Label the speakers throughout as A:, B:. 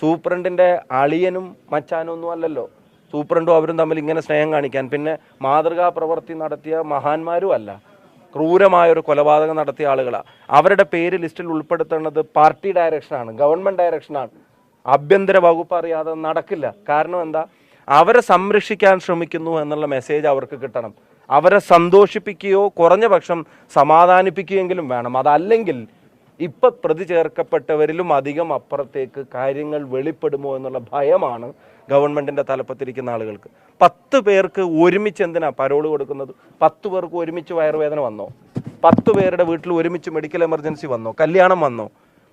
A: സൂപ്രണ്ടിന്റെ അളിയനും മച്ചാനും ഒന്നും അല്ലല്ലോ. സൂപ്രണ്ടും അവരും തമ്മിൽ ഇങ്ങനെ സ്നേഹം കാണിക്കാൻ. പിന്നെ മാതൃകാ പ്രവൃത്തി നടത്തിയ മഹാന്മാരും അല്ല. ക്രൂരമായ ഒരു കൊലപാതകം നടത്തിയ ആളുകളാണ് അവരുടെ പേര് ലിസ്റ്റിൽ ഉൾപ്പെടുത്തേണ്ടത് പാർട്ടി ഡയറക്ഷനാണ് ഗവൺമെന്റ് ഡയറക്ഷനാണ് ആഭ്യന്തര വകുപ്പ് അറിയാതെ നടക്കില്ല. കാരണം എന്താ? അവരെ സംരക്ഷിക്കാൻ ശ്രമിക്കുന്നു എന്നുള്ള മെസ്സേജ് അവർക്ക് കിട്ടണം. അവരെ സന്തോഷിപ്പിക്കുകയോ കുറഞ്ഞ പക്ഷം സമാധാനിപ്പിക്കുകയെങ്കിലും വേണം. അതല്ലെങ്കിൽ ഇപ്പൊ പ്രതി ചേർക്കപ്പെട്ടവരിലും അധികം അപ്പുറത്തേക്ക് കാര്യങ്ങൾ വെളിപ്പെടുമോ എന്നുള്ള ഭയമാണ് ഗവൺമെന്റിന്റെ തലപ്പത്തിരിക്കുന്ന ആളുകൾക്ക്. പത്ത് പേർക്ക് ഒരുമിച്ച് എന്തിനാ പരോൾ കൊടുക്കുന്നത്? പത്ത് പേർക്ക് ഒരുമിച്ച് വയറുവേദന വന്നോ? പത്ത് പേരുടെ വീട്ടിൽ ഒരുമിച്ച് മെഡിക്കൽ എമർജൻസി വന്നോ? കല്യാണം വന്നോ?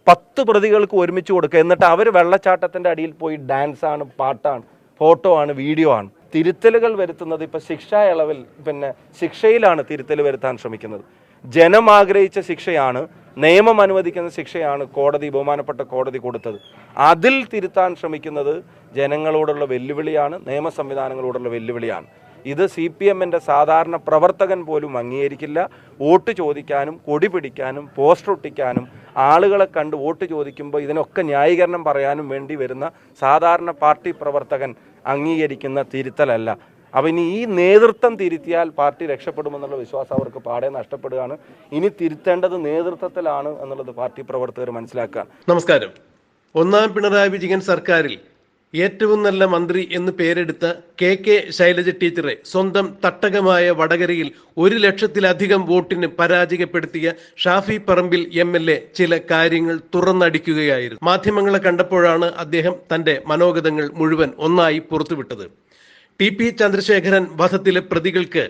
A: പത്ത് പ്രതികൾക്ക് ഒരുമിച്ച് കൊടുക്കുക. എന്നിട്ട് അവർ വെള്ളച്ചാട്ടത്തിന്റെ അടിയിൽ പോയി ഡാൻസ് ആണ് പാട്ടാണ് ഫോട്ടോ ആണ് വീഡിയോ ആണ്. തിരുത്തലുകൾ വരുത്തുന്നത് ഇപ്പൊ ശിക്ഷാ ഇളവിൽ പിന്നെ ശിക്ഷയിലാണ് തിരുത്തൽ വരുത്താൻ ശ്രമിക്കുന്നത്. ജനം ആഗ്രഹിച്ച ശിക്ഷയാണ് നിയമം അനുവദിക്കുന്ന ശിക്ഷയാണ് കോടതി ബഹുമാനപ്പെട്ട കോടതി കൊടുത്തത്. അതിൽ തിരുത്താൻ ശ്രമിക്കുന്നത് ജനങ്ങളോടുള്ള വെല്ലുവിളിയാണ് നിയമ സംവിധാനങ്ങളോടുള്ള വെല്ലുവിളിയാണ്. ഇത് സി പി എമ്മിന്റെ സാധാരണ പ്രവർത്തകൻ പോലും അംഗീകരിക്കില്ല. വോട്ട് ചോദിക്കാനും കൊടി പിടിക്കാനും പോസ്റ്റർ ഒട്ടിക്കാനും ആളുകളെ കണ്ട് വോട്ട് ചോദിക്കുമ്പോൾ ഇതിനൊക്കെ ന്യായീകരണം പറയാനും വേണ്ടി വരുന്ന സാധാരണ പാർട്ടി പ്രവർത്തകൻ അംഗീകരിക്കുന്ന തിരുത്തലല്ല. അപ്പം ഇനി ഈ നേതൃത്വം തിരുത്തിയാൽ പാർട്ടി രക്ഷപ്പെടുമെന്നുള്ള വിശ്വാസം അവർക്ക് പാടെ നഷ്ടപ്പെടുകയാണ്. ഇനി തിരുത്തേണ്ടത് നേതൃത്വത്തിലാണ് എന്നുള്ളത് പാർട്ടി പ്രവർത്തകർ മനസ്സിലാക്കുക
B: നമസ്കാരം. ഒന്നാം പിണറായി വിജയൻ സർക്കാരിൽ ഏറ്റവും നല്ല മന്ത്രി എന്ന് പേരെടുത്ത കെ കെ ശൈലജ ടീച്ചറെ സ്വന്തം തട്ടകമായ വടകരയിൽ ഒരു ലക്ഷത്തിലധികം വോട്ടിന് പരാജയപ്പെടുത്തിയ Shafi Parambil M L A ചില കാര്യങ്ങൾ തുറന്നടിക്കുകയായിരുന്നു. മാധ്യമങ്ങളെ കണ്ടപ്പോഴാണ് അദ്ദേഹം തന്റെ മനോഗതങ്ങൾ മുഴുവൻ ഒന്നായി പുറത്തുവിട്ടത്. ടി പി ചന്ദ്രശേഖരൻ വധത്തിലെ പ്രതികൾക്ക്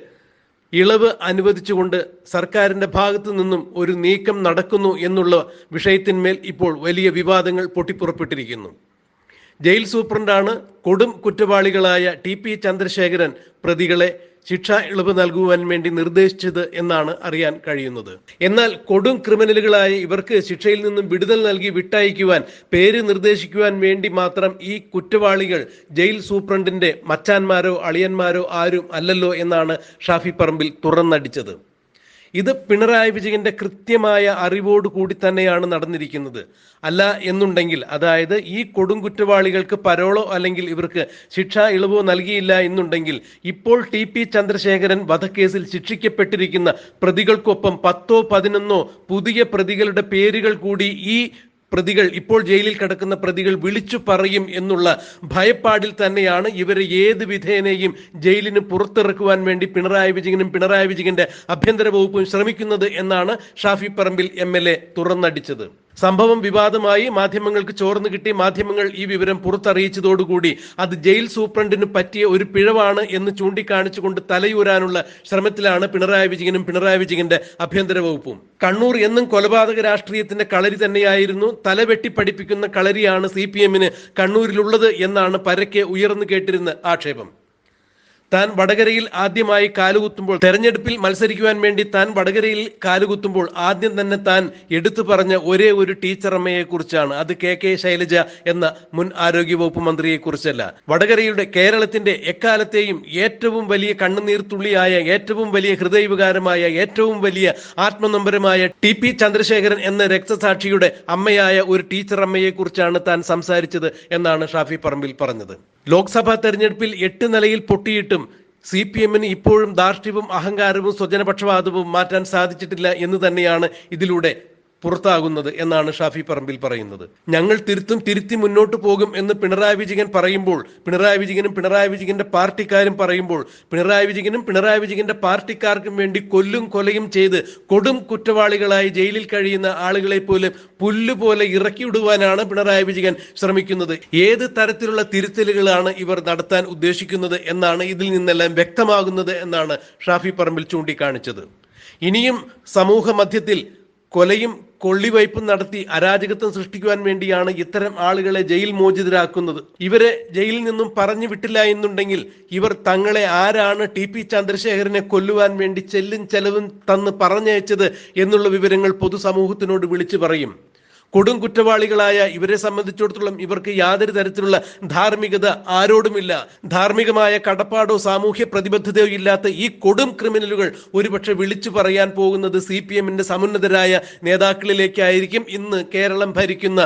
B: ഇളവ് അനുവദിച്ചുകൊണ്ട് സർക്കാരിന്റെ ഭാഗത്തു നിന്നും ഒരു നീക്കം നടക്കുന്നു എന്നുള്ള വിഷയത്തിന്മേൽ ഇപ്പോൾ വലിയ വിവാദങ്ങൾ പൊട്ടിപ്പുറപ്പെട്ടിരിക്കുന്നു. ജയിൽ സൂപ്രണ്ടാണ് കൊടും കുറ്റവാളികളായ ടി പി ചന്ദ്രശേഖരൻ പ്രതികളെ ശിക്ഷാ ഇളവ് നൽകുവാൻ വേണ്ടി നിർദ്ദേശിച്ചത് എന്നാണ് അറിയാൻ കഴിയുന്നത്. എന്നാൽ കൊടും ക്രിമിനലുകളായ ഇവർക്ക് ശിക്ഷയിൽ നിന്നും വിടുതൽ നൽകി വിട്ടയക്കുവാൻ പേര് നിർദ്ദേശിക്കുവാൻ വേണ്ടി മാത്രം ഈ കുറ്റവാളികൾ ജയിൽ സൂപ്രണ്ടിന്റെ മച്ചാന്മാരോ അളിയന്മാരോ ആരും അല്ലല്ലോ എന്നാണ് ഷാഫി പറമ്പിൽ തുറന്നടിച്ചത്. ഇത് പിണറായി വിജയന്റെ കൃത്യമായ അറിവോട് കൂടി തന്നെയാണ് നടന്നിരിക്കുന്നത്. അല്ല എന്നുണ്ടെങ്കിൽ അതായത് ഈ കൊടും കുറ്റവാളികൾക്ക് പരോളോ അല്ലെങ്കിൽ ഇവർക്ക് ശിക്ഷാ ഇളവോ നൽകിയില്ല എന്നുണ്ടെങ്കിൽ ഇപ്പോൾ ടി പി ചന്ദ്രശേഖരൻ വധക്കേസിൽ ശിക്ഷിക്കപ്പെട്ടിരിക്കുന്ന പ്രതികൾക്കൊപ്പം പത്തോ പതിനൊന്നോ പുതിയ പ്രതികളുടെ പേരുകൾ കൂടി ഈ പ്രതികൾ ഇപ്പോൾ ജയിലിൽ കിടക്കുന്ന പ്രതികൾ വിളിച്ചു പറയും എന്നുള്ള ഭയപ്പാടിൽ തന്നെയാണ് ഇവരെ ഏത് വിധേനയും ജയിലിന് പുറത്തിറക്കുവാൻ വേണ്ടി പിണറായി വിജയനും പിണറായി വിജയന്റെ ആഭ്യന്തര വകുപ്പും ശ്രമിക്കുന്നത് എന്നാണ് Shafi Parambil M L A തുറന്നടിച്ചത്. സംഭവം വിവാദമായി മാധ്യമങ്ങൾക്ക് ചോർന്നു കിട്ടി. മാധ്യമങ്ങൾ ഈ വിവരം പുറത്തറിയിച്ചതോടുകൂടി അത് ജയിൽ സൂപ്രണ്ടിന് പറ്റിയ ഒരു പിഴവാണ് എന്ന് ചൂണ്ടിക്കാണിച്ചുകൊണ്ട് തലയൂരാനുള്ള ശ്രമത്തിലാണ് പിണറായി വിജയനും പിണറായി വിജയന്റെ ആഭ്യന്തര വകുപ്പും. കണ്ണൂർ എന്നും കൊലപാതക രാഷ്ട്രീയത്തിന്റെ കളരി തന്നെയായിരുന്നു. തലവെട്ടി പഠിപ്പിക്കുന്ന കളരിയാണ് സി പി എമ്മിന് കണ്ണൂരിലുള്ളത് എന്നാണ് പരക്കെ ഉയർന്നു കേട്ടിരുന്ന ആക്ഷേപം. താൻ വടകരയിൽ ആദ്യമായി കാലുകുത്തുമ്പോൾ തെരഞ്ഞെടുപ്പിൽ മത്സരിക്കുവാൻ വേണ്ടി താൻ വടകരയിൽ കാലുകുത്തുമ്പോൾ ആദ്യം തന്നെ താൻ എടുത്തു പറഞ്ഞ ഒരേ ഒരു ടീച്ചറമ്മയെ കുറിച്ചാണ് അത് കെ കെ ശൈലജ എന്ന മുൻ ആരോഗ്യ വകുപ്പ് മന്ത്രിയെ കുറിച്ചല്ല വടകരയുടെ കേരളത്തിന്റെ എക്കാലത്തെയും ഏറ്റവും വലിയ കണ്ണുനീർത്തുള്ളിയായ ഏറ്റവും വലിയ ഹൃദയവികാരമായ ഏറ്റവും വലിയ ആത്മനമ്പരമായ ടി പി ചന്ദ്രശേഖരൻ എന്ന രക്തസാക്ഷിയുടെ അമ്മയായ ഒരു ടീച്ചറമ്മയെ കുറിച്ചാണ് താൻ സംസാരിച്ചത് എന്നാണ് ഷാഫി പറമ്പിൽ പറഞ്ഞത്. ലോക്സഭാ തെരഞ്ഞെടുപ്പിൽ എട്ട് നിലയിൽ പൊട്ടിയിട്ടും സി പി എമ്മിന് ഇപ്പോഴും ധാർഷ്ട്യവും അഹങ്കാരവും സ്വജനപക്ഷപാതവും മാറ്റാൻ സാധിച്ചിട്ടില്ല എന്ന് തന്നെയാണ് ഇതിലൂടെ പുറത്താകുന്നത് എന്നാണ് ഷാഫി പറമ്പിൽ പറയുന്നത്. ഞങ്ങൾ തിരുത്തും തിരുത്തി മുന്നോട്ട് പോകും എന്ന് പിണറായി വിജയൻ പറയുമ്പോൾ പിണറായി വിജയനും പിണറായി വിജയന്റെ പാർട്ടിക്കാരും പറയുമ്പോൾ പിണറായി വിജയനും പിണറായി വിജയന്റെ പാർട്ടിക്കാർക്കും വേണ്ടി കൊല്ലും കൊലയും ചെയ്ത് കൊടും കുറ്റവാളികളായി ജയിലിൽ കഴിയുന്ന ആളുകളെ പോലും പുല്ലുപോലെ ഇറക്കിവിടുവാനാണ് പിണറായി വിജയൻ ശ്രമിക്കുന്നത്. ഏത് തരത്തിലുള്ള തിരുത്തലുകളാണ് ഇവർ നടത്താൻ ഉദ്ദേശിക്കുന്നത് എന്നാണ് ഇതിൽ നിന്നെല്ലാം വ്യക്തമാകുന്നത് എന്നാണ് ഷാഫി പറമ്പിൽ ചൂണ്ടിക്കാണിച്ചത്. ഇനിയും സമൂഹ മധ്യത്തിൽ കൊലയും കൊള്ളിവയ്പും നടത്തി അരാജകത്വം സൃഷ്ടിക്കുവാൻ വേണ്ടിയാണ് ഇത്തരം ആളുകളെ ജയിൽ മോചിതരാക്കുന്നത്. ഇവരെ ജയിലിൽ നിന്നും പറഞ്ഞു വിട്ടില്ല എന്നുണ്ടെങ്കിൽ ഇവർ തങ്ങളെ ആരാണ് ടി പി ചന്ദ്രശേഖരനെ കൊല്ലുവാൻ വേണ്ടി ചെല്ലും ചെലവും തന്ന് പറഞ്ഞയച്ചത് എന്നുള്ള വിവരങ്ങൾ പൊതുസമൂഹത്തിനോട് വിളിച്ചു പറയും. കൊടും കുറ്റവാളികളായ ഇവരെ സംബന്ധിച്ചിടത്തോളം ഇവർക്ക് യാതൊരു തരത്തിലുള്ള ധാർമ്മികത ആരോടുമില്ല. ധാർമ്മികമായ കടപ്പാടോ സാമൂഹ്യ പ്രതിബദ്ധതയോ ഇല്ലാത്ത ഈ കൊടും ക്രിമിനലുകൾ ഒരുപക്ഷെ വിളിച്ചു പറയാൻ പോകുന്നത് സി പി എമ്മിന്റെ സമുന്നതരായ നേതാക്കളിലേക്കായിരിക്കും. ഇന്ന് കേരളം ഭരിക്കുന്ന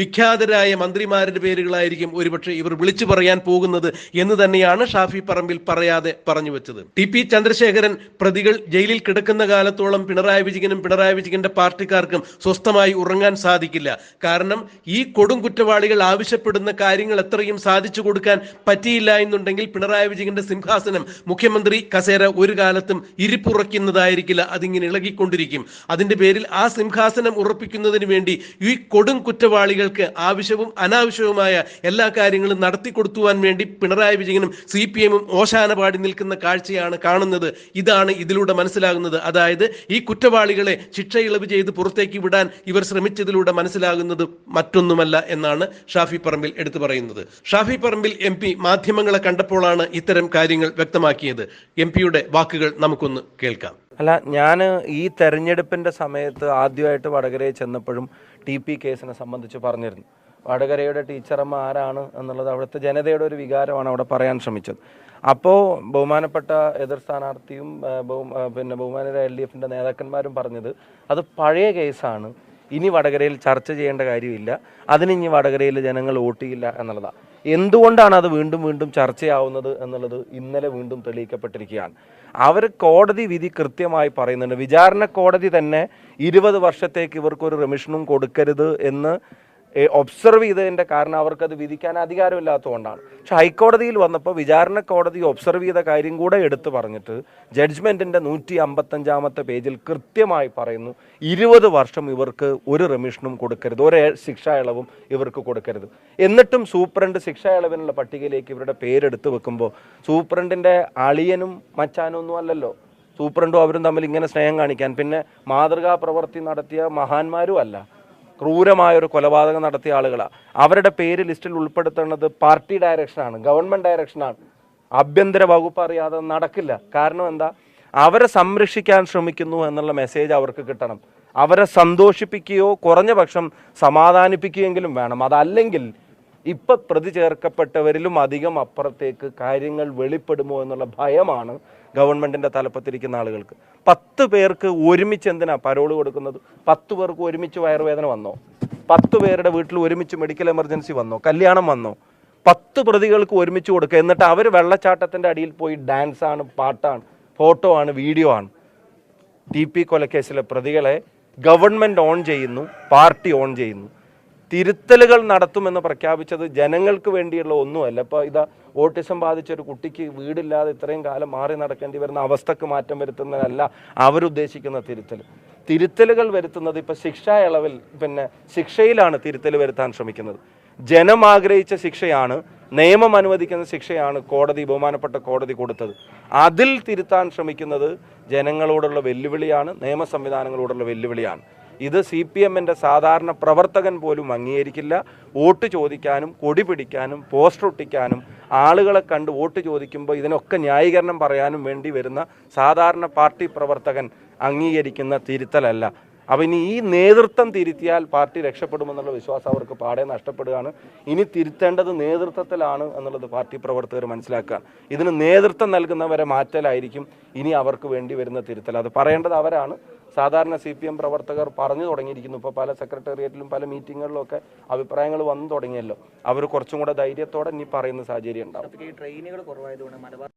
B: വിഖ്യാതരായ മന്ത്രിമാരുടെ പേരുകളായിരിക്കും ഒരുപക്ഷെ ഇവർ വിളിച്ചു പറയാൻ പോകുന്നത് എന്ന് തന്നെയാണ് ഷാഫി പറമ്പിൽ പറയാതെ പറഞ്ഞു വെച്ചത്. ടി പി ചന്ദ്രശേഖരൻ പ്രതികൾ ജയിലിൽ കിടക്കുന്ന കാലത്തോളം പിണറായി വിജയനും പിണറായി വിജയന്റെ പാർട്ടിക്കാർക്കും സ്വസ്ഥമായി ഉറങ്ങാൻ സാധിക്കില്ല. കാരണം ഈ കൊടും കുറ്റവാളികൾ ആവശ്യപ്പെടുന്ന കാര്യങ്ങൾ എത്രയും സാധിച്ചു കൊടുക്കാൻ പറ്റിയില്ല എന്നുണ്ടെങ്കിൽ പിണറായി വിജയന്റെ സിംഹാസനം മുഖ്യമന്ത്രി കസേര ഒരു കാലത്തും ഇരിപ്പുറയ്ക്കുന്നതായിരിക്കില്ല അതിങ്ങനെ ഇളകിക്കൊണ്ടിരിക്കും. അതിന്റെ പേരിൽ ആ സിംഹാസനം ഉറപ്പിക്കുന്നതിന് വേണ്ടി ഈ കൊടും കുറ്റവാളികൾക്ക് ആവശ്യവും അനാവശ്യവുമായ എല്ലാ കാര്യങ്ങളും നടത്തി കൊടുത്തുവാൻ വേണ്ടി പിണറായി വിജയനും സി പി എമ്മും ഓശാന പാടി നിൽക്കുന്ന കാഴ്ചയാണ് കാണുന്നത്. ഇതാണ് ഇതിലൂടെ മനസ്സിലാകുന്നത്. അതായത് ഈ കുറ്റവാളികളെ ശിക്ഷ ഇളവ് ചെയ്ത് പുറത്തേക്ക് വിടാൻ ഇവർ ശ്രമിച്ചതിലൂടെ മനസ്സിലാകുന്നത് മറ്റൊന്നുമല്ല എന്നാണ് ഷാഫി പറമ്പിൽ എടുത്തു പറയുന്നത്. ഷാഫി പറമ്പിൽ എം പി മാധ്യമങ്ങളെ കണ്ടപ്പോഴാണ് ഇത്തരം കാര്യങ്ങൾ വ്യക്തമാക്കിയത്. എം പിയുടെ വാക്കുകൾ നമുക്കൊന്ന് കേൾക്കാം.
A: അല്ല ഞാൻ ഈ തെരഞ്ഞെടുപ്പിന്റെ സമയത്ത് ആദ്യമായിട്ട് വടകരയിൽ ചെന്നപ്പോഴും ടി പി കേസിനെ സംബന്ധിച്ച് പറഞ്ഞിരുന്നു. വടകരയുടെ ടീച്ചറമ്മ ആരാണ് എന്നുള്ളത് അവിടുത്തെ ജനതയുടെ ഒരു വികാരമാണ് അവിടെ പറയാൻ ശ്രമിച്ചത്. അപ്പോൾ ബഹുമാനപ്പെട്ട എതിർ സ്ഥാനാർത്ഥിയും പിന്നെ ബഹുമാനര എൽ ഡി എഫിന്റെ നേതാക്കന്മാരും പറഞ്ഞത് അത് പഴയ കേസാണ്. ഇനി വടകരയിൽ ചർച്ച ചെയ്യേണ്ട കാര്യമില്ല. അതിന് ഇനി വടകരയിൽ ജനങ്ങൾ ചെയ്യില്ല എന്നുള്ളതാണ് എന്തുകൊണ്ടാണ് അത് വീണ്ടും വീണ്ടും ചർച്ചയാവുന്നത് എന്നുള്ളത് ഇന്നലെ വീണ്ടും തെളിയിക്കപ്പെട്ടിരിക്കുകയാണ്. അവർ കോടതി വിധി കൃത്യമായി പറയുന്നുണ്ട്. വിചാരണ കോടതി തന്നെ ഇരുപത് വർഷത്തേക്ക് ഇവർക്കൊരു റെമിഷനും കൊടുക്കരുത് എന്ന് ഒബ്സർവ് ചെയ്തതിന്റെ കാരണം അവർക്കത് വിധിക്കാൻ അധികാരമില്ലാത്തതുകൊണ്ടാണ്. പക്ഷെ ഹൈക്കോടതിയിൽ വന്നപ്പോൾ വിചാരണ കോടതി ഒബ്സർവ് ചെയ്ത കാര്യം കൂടെ എടുത്തു പറഞ്ഞിട്ട് ജഡ്ജ്മെന്റിന്റെ നൂറ്റി അമ്പത്തഞ്ചാമത്തെ പേജിൽ കൃത്യമായി പറയുന്നു ഇരുപത് വർഷം ഇവർക്ക് ഒരു റെമിഷനും കൊടുക്കരുത് ഒരു ശിക്ഷാ ഇളവും ഇവർക്ക് കൊടുക്കരുത്. എന്നിട്ടും സൂപ്രണ്ട് ശിക്ഷാ ഇളവിനുള്ള പട്ടികയിലേക്ക് ഇവരുടെ പേരെടുത്ത് വെക്കുമ്പോൾ സൂപ്രണ്ടിന്റെ അളിയനും മച്ചാനും ഒന്നും അല്ലല്ലോ. സൂപ്രണ്ടും അവരും തമ്മിൽ ഇങ്ങനെ സ്നേഹം കാണിക്കാൻ. പിന്നെ മാതൃകാ പ്രവൃത്തി നടത്തിയ മഹാന്മാരും അല്ല. ക്രൂരമായ ഒരു കൊലപാതകം നടത്തിയ ആളുകളാണ് അവരുടെ പേര് ലിസ്റ്റിൽ ഉൾപ്പെടുത്തേണ്ടത് പാർട്ടി ഡയറക്ഷനാണ് ഗവൺമെന്റ് ഡയറക്ഷനാണ് ആഭ്യന്തര വകുപ്പ് അറിയാതെ നടക്കില്ല. കാരണം എന്താ? അവരെ സംരക്ഷിക്കാൻ ശ്രമിക്കുന്നു എന്നുള്ള മെസ്സേജ് അവർക്ക് കിട്ടണം. അവരെ സന്തോഷിപ്പിക്കുകയോ കുറഞ്ഞ പക്ഷം സമാധാനിപ്പിക്കുകയെങ്കിലും വേണം. അതല്ലെങ്കിൽ ഇപ്പൊ പ്രതി ചേർക്കപ്പെട്ടവരിലും അധികം അപ്പുറത്തേക്ക് കാര്യങ്ങൾ വെളിപ്പെടുമോ എന്നുള്ള ഭയമാണ് ഗവൺമെന്റിന്റെ തലപ്പത്തിരിക്കുന്ന ആളുകൾക്ക്. പത്ത് പേർക്ക് ഒരുമിച്ച് എന്തിനാ പരോൾ കൊടുക്കുന്നത്? പത്ത് പേർക്ക് ഒരുമിച്ച് വയറുവേദന വന്നോ? പത്ത് പേരുടെ വീട്ടിൽ ഒരുമിച്ച് മെഡിക്കൽ എമർജൻസി വന്നോ? കല്യാണം വന്നോ? പത്ത് പ്രതികൾക്ക് ഒരുമിച്ച് കൊടുക്കുക. എന്നിട്ട് അവർ വെള്ളച്ചാട്ടത്തിന്റെ അടിയിൽ പോയി ഡാൻസ് ആണ് പാട്ടാണ് ഫോട്ടോ ആണ് വീഡിയോ ആണ്. ടി പി കൊലക്കേസിലെ പ്രതികളെ ഗവൺമെന്റ് ഓൺ ചെയ്യുന്നു പാർട്ടി ഓൺ ചെയ്യുന്നു. തിരുത്തലുകൾ നടത്തുമെന്ന് പ്രഖ്യാപിച്ചത് ജനങ്ങൾക്ക് വേണ്ടിയുള്ള ഒന്നുമല്ല. ഇപ്പോൾ ഇതാ ഓട്ടിസം ബാധിച്ച ഒരു കുട്ടിക്ക് വീടില്ലാതെ ഇത്രയും കാലം മാറി നടക്കേണ്ടി വരുന്ന അവസ്ഥക്ക് മാറ്റം വരുത്തുന്നതല്ല അവരുദ്ദേശിക്കുന്ന തിരുത്തൽ. തിരുത്തലുകൾ വരുത്തുന്നത് ഇപ്പോൾ ശിക്ഷാ ഇളവിൽ പിന്നെ ശിക്ഷയിലാണ് തിരുത്തൽ വരുത്താൻ ശ്രമിക്കുന്നത്. ജനം ആഗ്രഹിച്ച ശിക്ഷയാണ് നിയമം അനുവദിക്കുന്ന ശിക്ഷയാണ് കോടതി ബഹുമാനപ്പെട്ട കോടതി കൊടുത്തത്. അതിൽ തിരുത്താൻ ശ്രമിക്കുന്നത് ജനങ്ങളോടുള്ള വെല്ലുവിളിയാണ് നിയമ സംവിധാനങ്ങളോടുള്ള വെല്ലുവിളിയാണ്. ഇത് സി പി എമ്മിന്റെ സാധാരണ പ്രവർത്തകൻ പോലും അംഗീകരിക്കില്ല. വോട്ട് ചോദിക്കാനും കൊടി പിടിക്കാനും പോസ്റ്റർ ഒട്ടിക്കാനും ആളുകളെ കണ്ട് വോട്ട് ചോദിക്കുമ്പോൾ ഇതിനൊക്കെ ന്യായീകരണം പറയാനും വേണ്ടി വരുന്ന സാധാരണ പാർട്ടി പ്രവർത്തകൻ അംഗീകരിക്കുന്ന തിരുത്തലല്ല. അപ്പം ഇനി ഈ നേതൃത്വം തിരുത്തിയാൽ പാർട്ടി രക്ഷപ്പെടുമെന്നുള്ള വിശ്വാസം അവർക്ക് പാടെ നഷ്ടപ്പെടുകയാണ്. ഇനി തിരുത്തേണ്ടത് നേതൃത്വത്തിലാണ് എന്നുള്ളത് പാർട്ടി പ്രവർത്തകർ മനസ്സിലാക്കുക. ഇതിന് നേതൃത്വം നൽകുന്നവരെ മാറ്റലായിരിക്കും ഇനി അവർക്ക് വേണ്ടി വരുന്ന തിരുത്തൽ. അത് പറയേണ്ടത് അവരാണ്. സാധാരണ സി പി എം പ്രവർത്തകർ പറഞ്ഞു തുടങ്ങിയിരിക്കുന്നു. ഇപ്പോൾ പല സെക്രട്ടേറിയറ്റിലും പല മീറ്റിങ്ങുകളിലും ഒക്കെ അഭിപ്രായങ്ങൾ വന്നു തുടങ്ങിയല്ലോ. അവർ കുറച്ചും കൂടെ ധൈര്യത്തോടെ ഇനി പറയുന്ന സാഹചര്യം ഉണ്ടാവും.
C: ട്രെയിനുകൾ കുറവായതുകൊണ്ട് മലബാർ